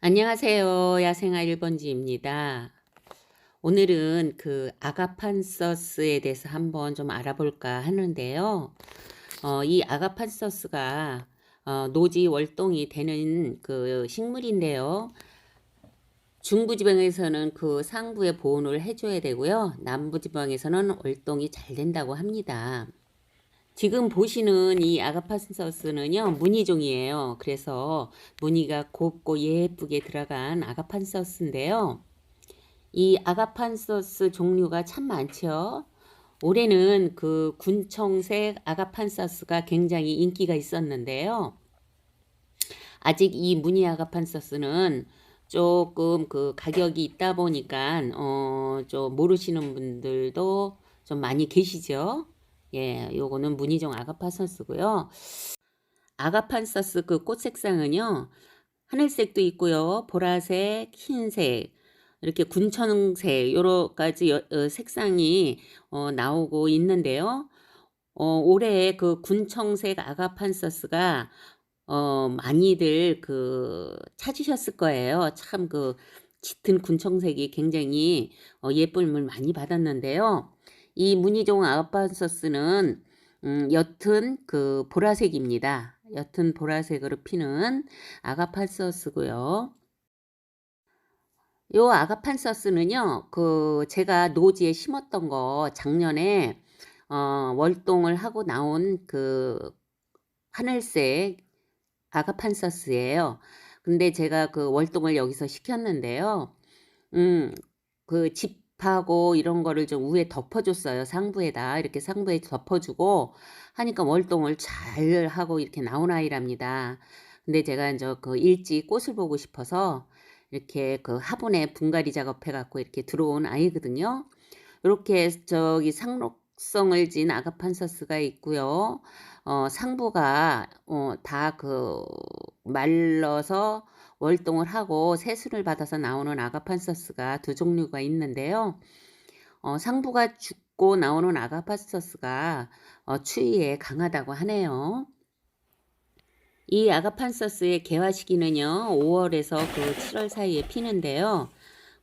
안녕하세요. 야생아 1번지입니다. 오늘은 그 아가판서스에 대해서 한번 좀 알아볼까 하는데요. 어, 이 아가판서스가 어, 노지 월동이 되는 그 식물인데요. 중부지방에서는 그 상부에 보온을 해줘야 되고요. 남부지방에서는 월동이 잘 된다고 합니다. 지금 보시는 이 아가판서스는요 무늬종이에요. 그래서 무늬가 곱고 예쁘게 들어간 아가판서스인데요. 이 아가판서스 종류가 참 많죠. 올해는 그 군청색 아가판서스가 굉장히 인기가 있었는데요. 아직 이 무늬 아가판서스는 조금 그 가격이 있다 보니까 어 좀 모르시는 분들도 좀 많이 계시죠. 예, 요거는 무늬종 아가판서스고요. 아가판서스 그 꽃 색상은요. 하늘색도 있고요. 보라색, 흰색, 이렇게 군청색 여러 가지 여, 어, 색상이 어, 나오고 있는데요. 어, 올해 그 군청색 아가판서스가 어, 많이들 그 찾으셨을 거예요. 참 그 짙은 군청색이 굉장히 어, 예쁨을 많이 받았는데요. 이 무늬종 아우판서스는 음, 옅은 그 보라색입니다. 옅은 보라색으로 피는 아가판서스고요. 요 아가판서스는요, 그 제가 노지에 심었던 거 작년에 어, 월동을 하고 나온 그 하늘색 아가판서스예요. 근데 제가 그 월동을 여기서 시켰는데요. 음, 그 집 하고 이런 거를 좀 위에 덮어줬어요. 상부에다 이렇게 상부에 덮어주고 하니까 월동을 잘 하고 이렇게 나온 아이랍니다. 근데 제가 이제 그 일찍 꽃을 보고 싶어서 이렇게 그 화분에 분갈이 작업해 갖고 이렇게 들어온 아이거든요. 이렇게 저기 상록성을 진 아가판서스가 있고요. 어, 상부가 어, 다 그 말라서 월동을 하고 세수를 받아서 나오는 아가판서스가 두 종류가 있는데요. 어, 상부가 죽고 나오는 아가판서스가 어, 추위에 강하다고 하네요. 이 아가판서스의 개화 시기는요, 5월에서 그 7월 사이에 피는데요.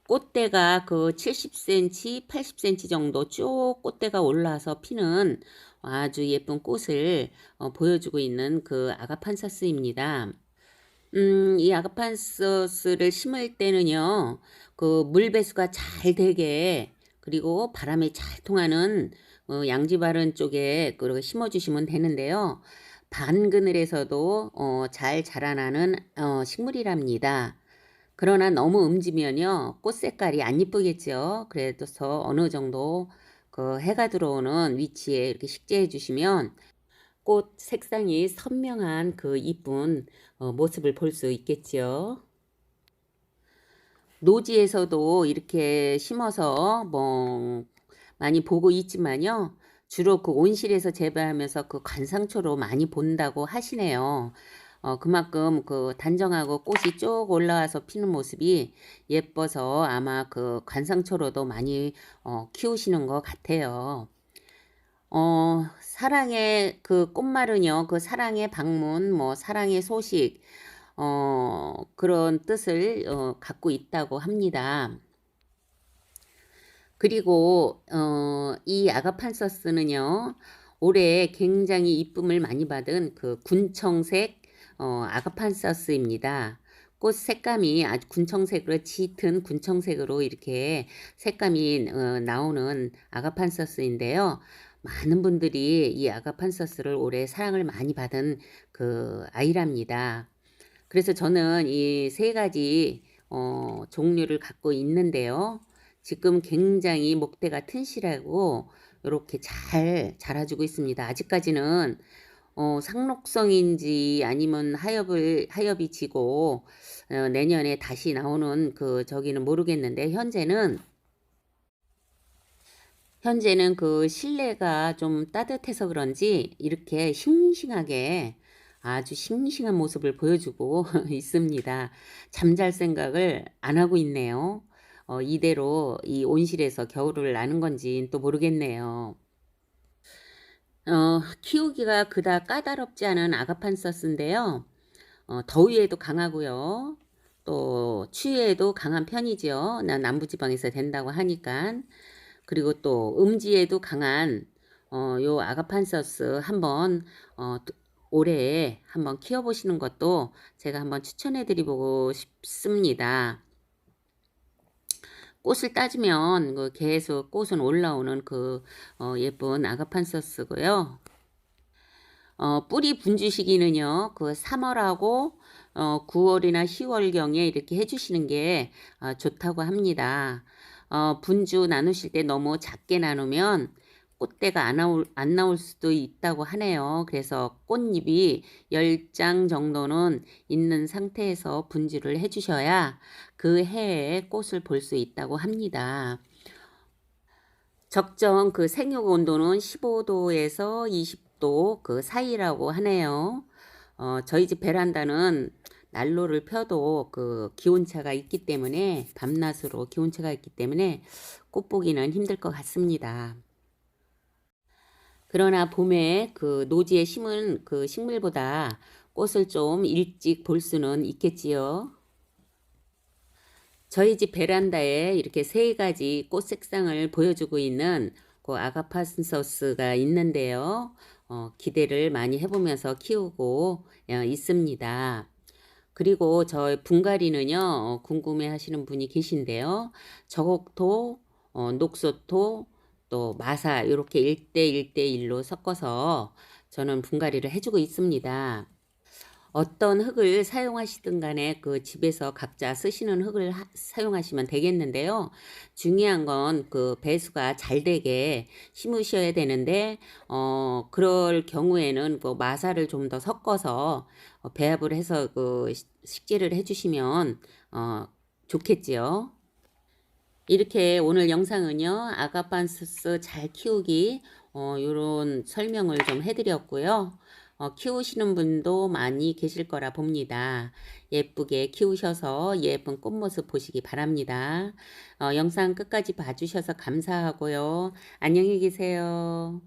꽃대가 그 70cm, 80cm 정도 쭉 꽃대가 올라서 피는 아주 예쁜 꽃을 어, 보여주고 있는 그 아가판서스입니다. 음, 이 아가판서스를 심을 때는요, 그 물 배수가 잘 되게, 그리고 바람에 잘 통하는 어, 양지 바른 쪽에 그렇게 심어주시면 되는데요. 반 그늘에서도 어, 잘 자라나는 어, 식물이랍니다. 그러나 너무 음지면요, 꽃 색깔이 안 이쁘겠죠. 그래서 어느 정도 그 해가 들어오는 위치에 이렇게 식재해 주시면 꽃 색상이 선명한 그 이쁜 어, 모습을 볼 수 있겠지요. 노지에서도 이렇게 심어서 뭐 많이 보고 있지만요. 주로 그 온실에서 재배하면서 그 관상초로 많이 본다고 하시네요. 어, 그만큼 그 단정하고 꽃이 쭉 올라와서 피는 모습이 예뻐서 아마 그 관상초로도 많이 어, 키우시는 것 같아요. 어, 사랑의 그 꽃말은요, 그 사랑의 방문, 뭐 사랑의 소식, 어, 그런 뜻을 어, 갖고 있다고 합니다. 그리고 어, 이 아가판서스는요, 올해 굉장히 이쁨을 많이 받은 그 군청색 어, 아가판서스입니다. 꽃 색감이 아주 군청색으로 짙은 군청색으로 이렇게 색감이 어, 나오는 아가판서스인데요. 많은 분들이 이 아가판서스를 올해 사랑을 많이 받은 그 아이랍니다. 그래서 저는 이 세 가지 어, 종류를 갖고 있는데요. 지금 굉장히 목대가 튼실하고 이렇게 잘 자라주고 있습니다. 아직까지는 어, 상록성인지 아니면 하엽을 하엽이 지고 어, 내년에 다시 나오는 그 저기는 모르겠는데 현재는 현재는 그 실내가 좀 따뜻해서 그런지 이렇게 싱싱하게 아주 싱싱한 모습을 보여주고 있습니다. 잠잘 생각을 안 하고 있네요. 어, 이대로 이 온실에서 겨울을 나는 건지 또 모르겠네요. 어, 키우기가 그다 까다롭지 않은 아가판서스인데요. 어, 더위에도 강하고요. 또 추위에도 강한 편이지요. 나 남부지방에서 된다고 하니깐. 그리고 또 음지에도 강한 어 요 아가판서스 한번 어또 올해 한번 키워 보시는 것도 제가 한번 추천해 드리고 싶습니다. 꽃을 따주면 그 계속 꽃은 올라오는 그 어 예쁜 아가판서스고요. 어 뿌리 분주 시기는요. 그 3월하고 어 9월이나 10월경에 이렇게 해 주시는 게아 좋다고 합니다. 어 분주 나누실 때 너무 작게 나누면 꽃대가 안 나올 안 나올 수도 있다고 하네요. 그래서 꽃잎이 10장 정도는 있는 상태에서 분주를 해 주셔야 그 해에 꽃을 볼 수 있다고 합니다. 적정 그 생육 온도는 15 도에서 20도 그 사이라고 하네요. 어 저희 집 베란다는 난로를 펴도 그 기온차가 있기 때문에 밤낮으로 기온차가 있기 때문에 꽃 보기는 힘들 것 같습니다. 그러나 봄에 그 노지에 심은 그 식물보다 꽃을 좀 일찍 볼 수는 있겠지요. 저희 집 베란다에 이렇게 세 가지 꽃 색상을 보여주고 있는 그 아가판서스가 있는데요. 어, 기대를 많이 해보면서 키우고 어, 있습니다. 그리고 저 분갈이는요, 어, 궁금해 하시는 분이 계신데요. 저곡토, 어, 녹소토, 또 마사, 이렇게 1대 1대 1로 섞어서 저는 분갈이를 해주고 있습니다. 어떤 흙을 사용하시든 간에 그 집에서 각자 쓰시는 흙을 하- 사용하시면 되겠는데요. 중요한 건 그 배수가 잘 되게 심으셔야 되는데, 어, 그럴 경우에는 그 마사를 좀 더 섞어서 어, 배합을 해서 그 식- 식재를 해주시면, 어, 좋겠지요. 이렇게 오늘 영상은요, 아가판스스 잘 키우기, 어, 요런 설명을 좀 해드렸고요. 어, 키우시는 분도 많이 계실 거라 봅니다. 예쁘게 키우셔서 예쁜 꽃모습 보시기 바랍니다. 어, 영상 끝까지 봐주셔서 감사하고요. 안녕히 계세요.